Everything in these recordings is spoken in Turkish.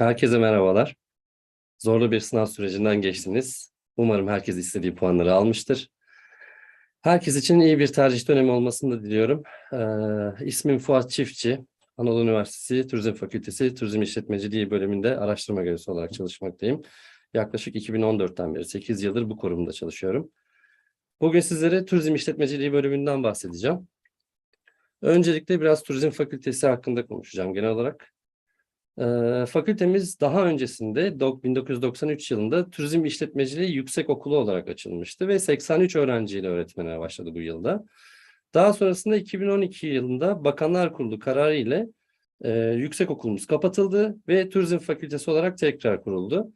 Herkese merhabalar. Zorlu bir sınav sürecinden geçtiniz. Umarım herkes istediği puanları almıştır. Herkes için iyi bir tercih dönemi olmasını da diliyorum. Ee, ismim Fuat Çiftçi. Anadolu Üniversitesi Turizm Fakültesi Turizm İşletmeciliği bölümünde araştırma görevlisi olarak çalışmaktayım. Yaklaşık 2014'ten beri 8 yıldır bu kurumda çalışıyorum. Bugün sizlere Turizm İşletmeciliği bölümünden bahsedeceğim. Öncelikle biraz Turizm Fakültesi hakkında konuşacağım genel olarak. Ee, fakültemiz daha öncesinde dok- 1993 yılında Turizm İşletmeciliği Yüksek Okulu olarak açılmıştı ve 83 öğrenciyle öğretmene başladı bu yılda. Daha sonrasında 2012 yılında Bakanlar Kurulu kararı ile e, yüksek okulumuz kapatıldı ve Turizm Fakültesi olarak tekrar kuruldu.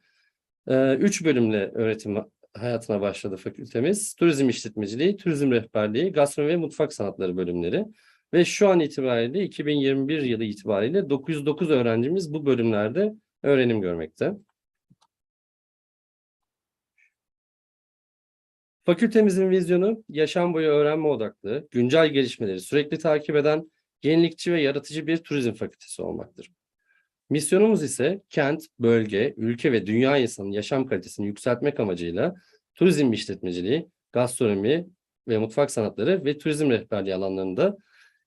E, üç bölümle öğretim hayatına başladı fakültemiz. Turizm İşletmeciliği, Turizm Rehberliği, Gastronomi ve Mutfak Sanatları bölümleri. Ve şu an itibariyle 2021 yılı itibariyle 909 öğrencimiz bu bölümlerde öğrenim görmekte. Fakültemizin vizyonu yaşam boyu öğrenme odaklı, güncel gelişmeleri sürekli takip eden, yenilikçi ve yaratıcı bir turizm fakültesi olmaktır. Misyonumuz ise kent, bölge, ülke ve dünya insanının yaşam kalitesini yükseltmek amacıyla turizm işletmeciliği, gastronomi ve mutfak sanatları ve turizm rehberliği alanlarında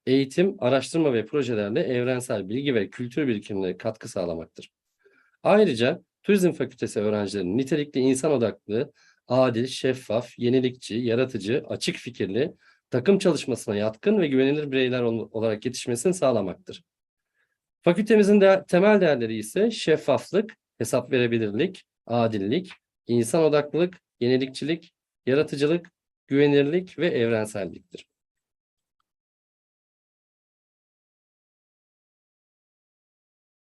eğitim, araştırma ve projelerle evrensel bilgi ve kültür birikimine katkı sağlamaktır. Ayrıca Turizm Fakültesi öğrencilerinin nitelikli insan odaklı, adil, şeffaf, yenilikçi, yaratıcı, açık fikirli, takım çalışmasına yatkın ve güvenilir bireyler ol- olarak yetişmesini sağlamaktır. Fakültemizin de temel değerleri ise şeffaflık, hesap verebilirlik, adillik, insan odaklılık, yenilikçilik, yaratıcılık, güvenirlik ve evrenselliktir.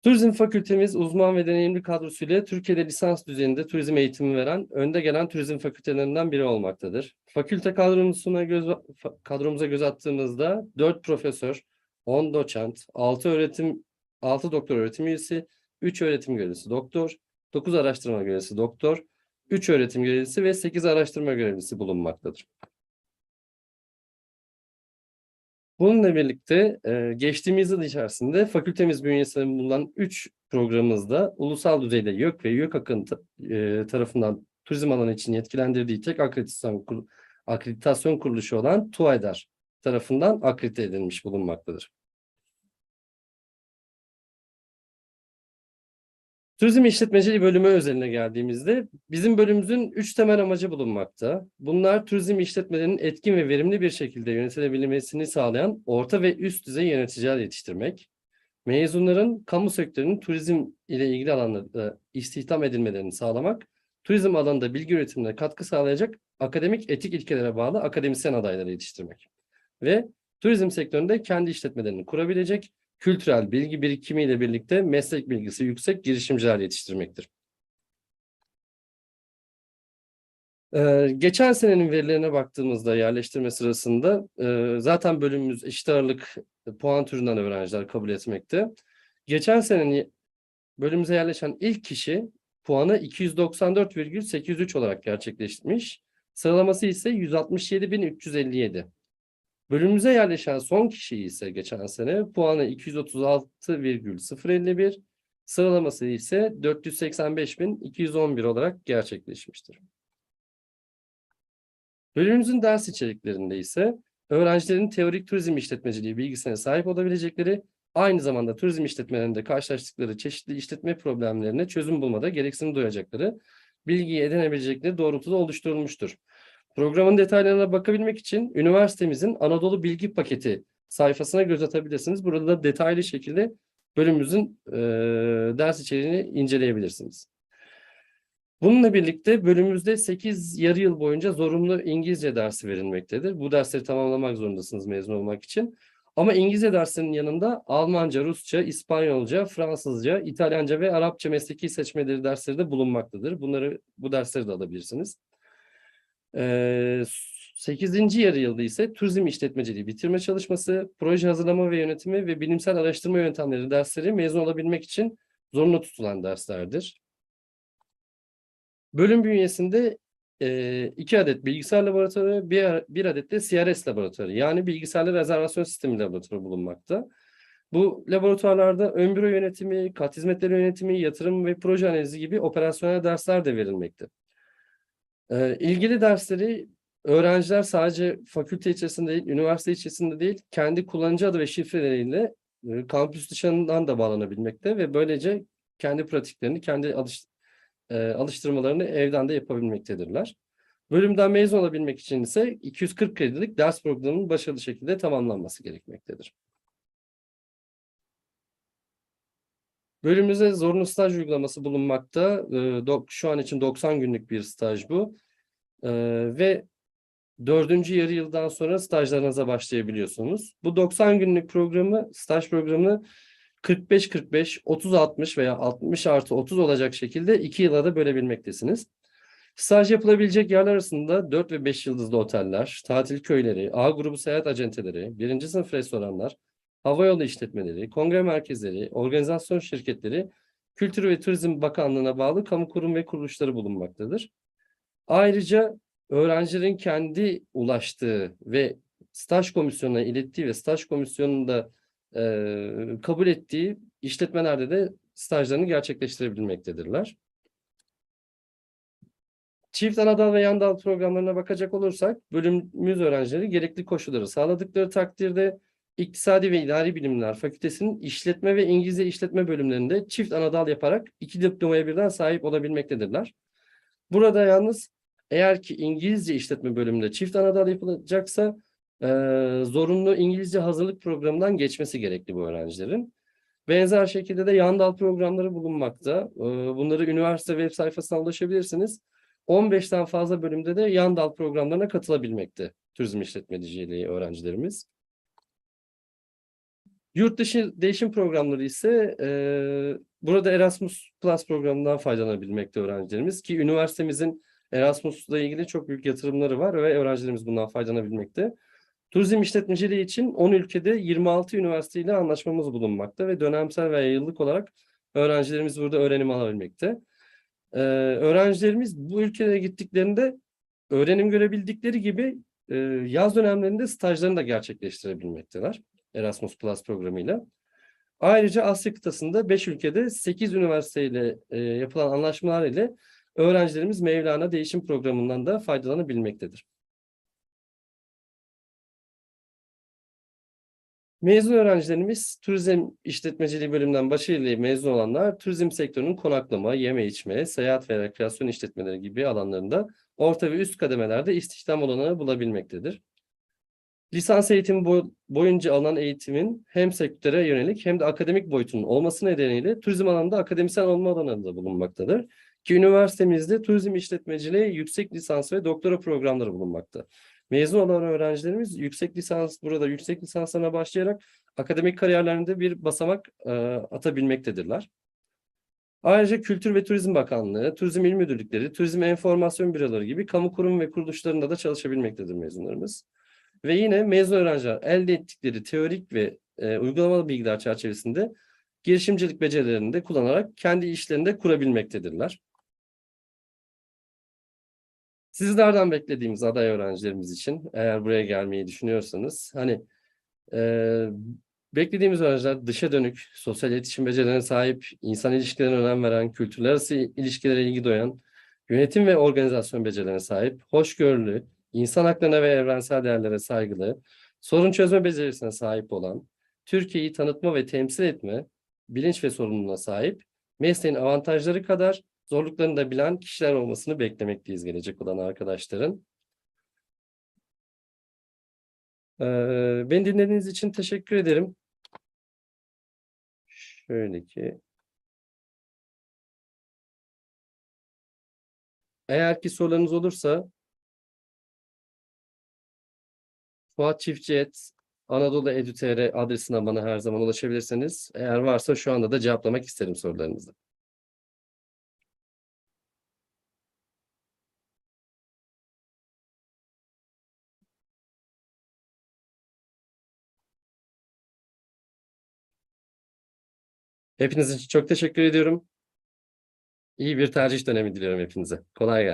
Turizm Fakültemiz uzman ve deneyimli kadrosuyla Türkiye'de lisans düzeyinde turizm eğitimi veren önde gelen turizm fakültelerinden biri olmaktadır. Fakülte kadromuzuna göz, kadromuza göz attığımızda 4 profesör, 10 doçent, 6 öğretim 6 doktor öğretim üyesi, 3 öğretim görevlisi doktor, 9 araştırma görevlisi doktor, 3 öğretim görevlisi ve 8 araştırma görevlisi bulunmaktadır. Bununla birlikte e, geçtiğimiz yıl içerisinde fakültemiz bünyesinde bulunan 3 programımızda ulusal düzeyde YÖK ve YÖK akıntı e, tarafından turizm alanı için yetkilendirdiği tek akreditasyon, akreditasyon kuruluşu olan TUAYDAR tarafından akredite edilmiş bulunmaktadır. Turizm işletmeciliği bölümü özeline geldiğimizde bizim bölümümüzün üç temel amacı bulunmakta. Bunlar turizm işletmelerinin etkin ve verimli bir şekilde yönetilebilmesini sağlayan orta ve üst düzey yöneticiler yetiştirmek. Mezunların kamu sektörünün turizm ile ilgili alanlarda istihdam edilmelerini sağlamak. Turizm alanında bilgi üretimine katkı sağlayacak akademik etik ilkelere bağlı akademisyen adayları yetiştirmek. Ve turizm sektöründe kendi işletmelerini kurabilecek kültürel bilgi birikimiyle birlikte meslek bilgisi yüksek girişimciler yetiştirmektir. Ee, geçen senenin verilerine baktığımızda yerleştirme sırasında e, zaten bölümümüz eşit ağırlık puan türünden öğrenciler kabul etmekte. Geçen senenin bölümümüze yerleşen ilk kişi puanı 294,803 olarak gerçekleştirmiş. Sıralaması ise 167.357. Bölümümüze yerleşen son kişi ise geçen sene puanı 236,051, sıralaması ise 485.211 olarak gerçekleşmiştir. Bölümümüzün ders içeriklerinde ise öğrencilerin teorik turizm işletmeciliği bilgisine sahip olabilecekleri, aynı zamanda turizm işletmelerinde karşılaştıkları çeşitli işletme problemlerine çözüm bulmada gereksinim duyacakları, bilgiyi edinebilecekleri doğrultuda oluşturulmuştur. Programın detaylarına bakabilmek için üniversitemizin Anadolu Bilgi Paketi sayfasına göz atabilirsiniz. Burada da detaylı şekilde bölümümüzün eee, ders içeriğini inceleyebilirsiniz. Bununla birlikte bölümümüzde 8 yarı yıl boyunca zorunlu İngilizce dersi verilmektedir. Bu dersleri tamamlamak zorundasınız mezun olmak için. Ama İngilizce dersinin yanında Almanca, Rusça, İspanyolca, Fransızca, İtalyanca ve Arapça mesleki seçmeleri dersleri de bulunmaktadır. Bunları bu dersleri de alabilirsiniz. Ee, 8. yarı yılda ise turizm işletmeciliği bitirme çalışması, proje hazırlama ve yönetimi ve bilimsel araştırma yöntemleri dersleri mezun olabilmek için zorunlu tutulan derslerdir. Bölüm bünyesinde e, iki adet bilgisayar laboratuvarı, bir adet de CRS laboratuvarı yani bilgisayarlı rezervasyon sistemi laboratuvarı bulunmakta. Bu laboratuvarlarda ön büro yönetimi, kat hizmetleri yönetimi, yatırım ve proje analizi gibi operasyonel dersler de verilmekte. Ee, ilgili dersleri öğrenciler sadece fakülte içerisinde değil, üniversite içerisinde değil, kendi kullanıcı adı ve şifreleriyle e, kampüs dışından da bağlanabilmekte ve böylece kendi pratiklerini, kendi alış, e, alıştırmalarını evden de yapabilmektedirler. Bölümden mezun olabilmek için ise 240 kredilik ders programının başarılı şekilde tamamlanması gerekmektedir. Bölümümüzde zorunlu staj uygulaması bulunmakta. Ee, Şu an için 90 günlük bir staj bu. Ee, Ve dördüncü yarı yıldan sonra stajlarınıza başlayabiliyorsunuz. Bu 90 günlük programı, staj programını 45-45, 30-60 veya 60 artı 30 olacak şekilde iki yıla da bölebilmektesiniz. Staj yapılabilecek yerler arasında 4 ve 5 yıldızlı oteller, tatil köyleri, A grubu seyahat acenteleri, birinci sınıf restoranlar, havayolu işletmeleri, kongre merkezleri, organizasyon şirketleri, Kültür ve Turizm Bakanlığı'na bağlı kamu kurum ve kuruluşları bulunmaktadır. Ayrıca öğrencilerin kendi ulaştığı ve staj komisyonuna ilettiği ve staj komisyonunda eee, kabul ettiği işletmelerde de stajlarını gerçekleştirebilmektedirler. Çift anadal ve yan dal programlarına bakacak olursak bölümümüz öğrencileri gerekli koşulları sağladıkları takdirde İktisadi ve İdari Bilimler Fakültesinin işletme ve İngilizce işletme bölümlerinde çift anadal yaparak iki diplomaya birden sahip olabilmektedirler. Burada yalnız eğer ki İngilizce işletme bölümünde çift anadal yapılacaksa eee, zorunlu İngilizce hazırlık programından geçmesi gerekli bu öğrencilerin. Benzer şekilde de yan dal programları bulunmakta. Eee, bunları üniversite web sayfasına ulaşabilirsiniz. 15'ten fazla bölümde de yan dal programlarına katılabilmekte turizm işletmeciliği öğrencilerimiz. Yurt dışı değişim programları ise eee, burada Erasmus Plus programından faydalanabilmekte öğrencilerimiz ki üniversitemizin Erasmus'la ilgili çok büyük yatırımları var ve öğrencilerimiz bundan faydalanabilmekte. Turizm işletmeciliği için 10 ülkede 26 üniversiteyle anlaşmamız bulunmakta ve dönemsel veya yıllık olarak öğrencilerimiz burada öğrenim alabilmekte. Ee, öğrencilerimiz bu ülkelere gittiklerinde öğrenim görebildikleri gibi e, yaz dönemlerinde stajlarını da gerçekleştirebilmekteler Erasmus Plus programıyla. Ayrıca Asya kıtasında 5 ülkede 8 üniversiteyle e, yapılan anlaşmalar ile öğrencilerimiz Mevlana Değişim Programı'ndan da faydalanabilmektedir. Mezun öğrencilerimiz turizm işletmeciliği bölümünden başarıyla mezun olanlar turizm sektörünün konaklama, yeme içme, seyahat ve rekreasyon işletmeleri gibi alanlarında orta ve üst kademelerde istihdam olanağı bulabilmektedir. Lisans eğitimi boy- boyunca alınan eğitimin hem sektöre yönelik hem de akademik boyutunun olması nedeniyle turizm alanında akademisyen olma alanı da bulunmaktadır. Ki üniversitemizde turizm işletmeciliği yüksek lisans ve doktora programları bulunmakta. Mezun olan öğrencilerimiz yüksek lisans burada yüksek lisanslarına başlayarak akademik kariyerlerinde bir basamak e, atabilmektedirler. Ayrıca Kültür ve Turizm Bakanlığı, Turizm İl Müdürlükleri, Turizm Enformasyon Büroları gibi kamu kurum ve kuruluşlarında da çalışabilmektedir mezunlarımız. Ve yine mezun öğrenciler elde ettikleri teorik ve e, uygulamalı bilgiler çerçevesinde girişimcilik becerilerini de kullanarak kendi işlerini de kurabilmektedirler. Sizlerden beklediğimiz aday öğrencilerimiz için eğer buraya gelmeyi düşünüyorsanız hani e, beklediğimiz öğrenciler dışa dönük, sosyal iletişim becerilerine sahip, insan ilişkilerine önem veren, kültürler arası ilişkilere ilgi duyan, yönetim ve organizasyon becerilerine sahip, hoşgörülü, insan haklarına ve evrensel değerlere saygılı, sorun çözme becerisine sahip olan, Türkiye'yi tanıtma ve temsil etme, bilinç ve sorumluluğuna sahip, mesleğin avantajları kadar zorluklarını da bilen kişiler olmasını beklemekteyiz gelecek olan arkadaşların. Ee, beni dinlediğiniz için teşekkür ederim. Şöyle ki. Eğer ki sorularınız olursa Fuat Çiftçi et Anadolu Edu.tr adresine bana her zaman ulaşabilirsiniz. Eğer varsa şu anda da cevaplamak isterim sorularınızı. Hepiniz için çok teşekkür ediyorum. İyi bir tercih dönemi diliyorum hepinize. Kolay gelsin.